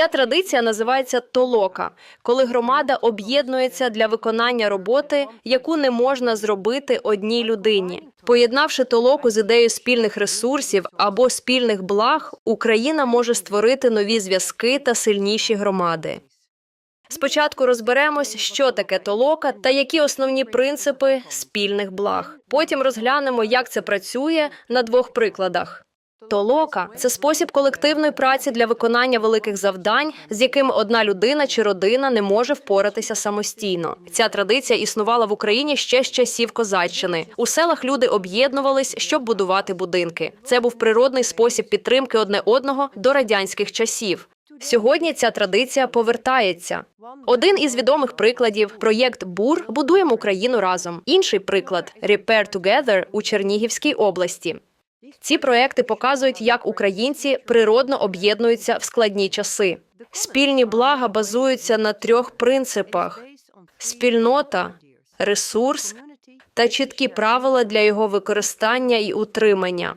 Ця традиція називається толока, коли громада об'єднується для виконання роботи, яку не можна зробити одній людині. Поєднавши толоку з ідеєю спільних ресурсів або спільних благ, Україна може створити нові зв'язки та сильніші громади. Спочатку розберемось, що таке толока та які основні принципи спільних благ. Потім розглянемо, як це працює на двох прикладах. Толока це спосіб колективної праці для виконання великих завдань, з якими одна людина чи родина не може впоратися самостійно. Ця традиція існувала в Україні ще з часів козаччини. У селах люди об'єднувались, щоб будувати будинки. Це був природний спосіб підтримки одне одного до радянських часів. Сьогодні ця традиція повертається. Один із відомих прикладів проєкт БУР будуємо Україну разом. Інший приклад Repair Together у Чернігівській області. Ці проекти показують, як українці природно об'єднуються в складні часи. Спільні блага базуються на трьох принципах: спільнота, ресурс та чіткі правила для його використання і утримання.